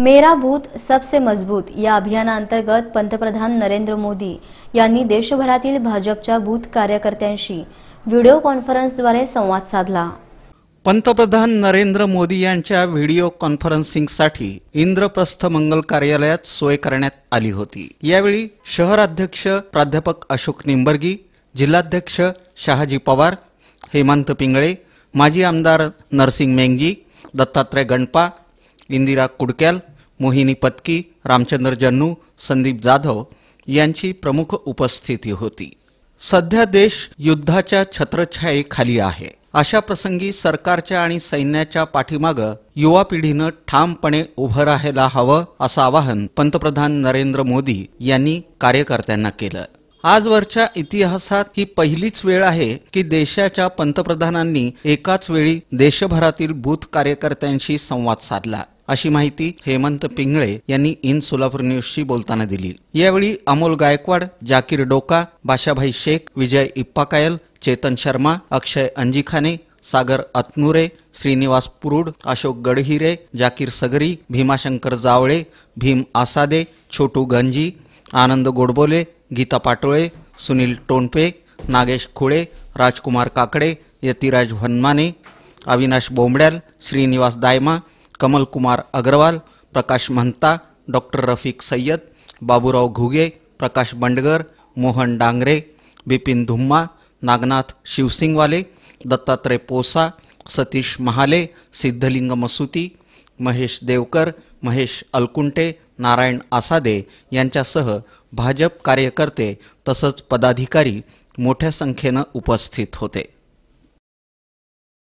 मेरा बूथ सबसे मजबूत या अभियानाअंतर्गत पंतप्रधान नरेंद्र मोदी यांनी देशभरातील भाजपच्या बूथ कार्यकर्त्यांशी व्हिडिओ कॉन्फरन्सद्वारे संवाद साधला. पंतप्रधान नरेंद्र मोदी यांच्या व्हिडिओ कॉन्फरन्सिंगसाठी इंद्रप्रस्थ मंगल कार्यालयात सोय करण्यात आली होती. यावेळी शहराध्यक्ष प्राध्यापक अशोक निंबर्गी जिल्हाध्यक्ष शहाजी पवार हेमंत पिंगळे माजी आमदार नरसिंग मेंगी दत्तात्रय गणपा इंदिरा कुडक्याल मोहिनी पत्की रामचंद्र जन्नू संदीप जाधव यांची प्रमुख उपस्थिती होती. सध्या देश युद्धाच्या छत्रछायेखाली आहे. अशा प्रसंगी सरकारच्या आणि सैन्याच्या पाठीमागं युवा पिढीनं ठामपणे उभं राहायला हवं असं आवाहन पंतप्रधान नरेंद्र मोदी यांनी कार्यकर्त्यांना केलं. आजवरच्या इतिहासात ही पहिलीच वेळ आहे की देशाच्या पंतप्रधानांनी एकाच वेळी देशभरातील बूथ कार्यकर्त्यांशी संवाद साधला. अशी माहिती हेमंत पिंगळे यांनी इन सोलापूर न्यूजशी बोलताना दिली. यावेळी अमोल गायकवाड जाकीर डोका बाशाभाई शेख विजय इप्पाकायल चेतन शर्मा अक्षय अंजिखाने सागर अतनुरे श्रीनिवास पुरुड अशोक गडहिरे जाकीर सगरी भीमाशंकर जावळे भीम आसादे छोटू गंजी आनंद गोडबोले गीता पाटोळे सुनील टोनपे नागेश खुळे राजकुमार काकडे यतिराज हनमाने अविनाश बोंबड्याल श्रीनिवास दायमा कमलकुमार अग्रवाल प्रकाश महंता डॉक्टर रफिक सय्यद बाबूराव घुगे प्रकाश बंडगर मोहन डांगरे बिपिन धुम्मा नागनाथ शिवसिंगवाले दत्तात्रय पोसा सतीश महाले सिद्धलिंग मसुती महेश देवकर महेश अलकुंटे नारायण आसादे यांच्यासह भाजप कार्यकर्ते तसंच पदाधिकारी मोठ्या संख्येनं उपस्थित होते.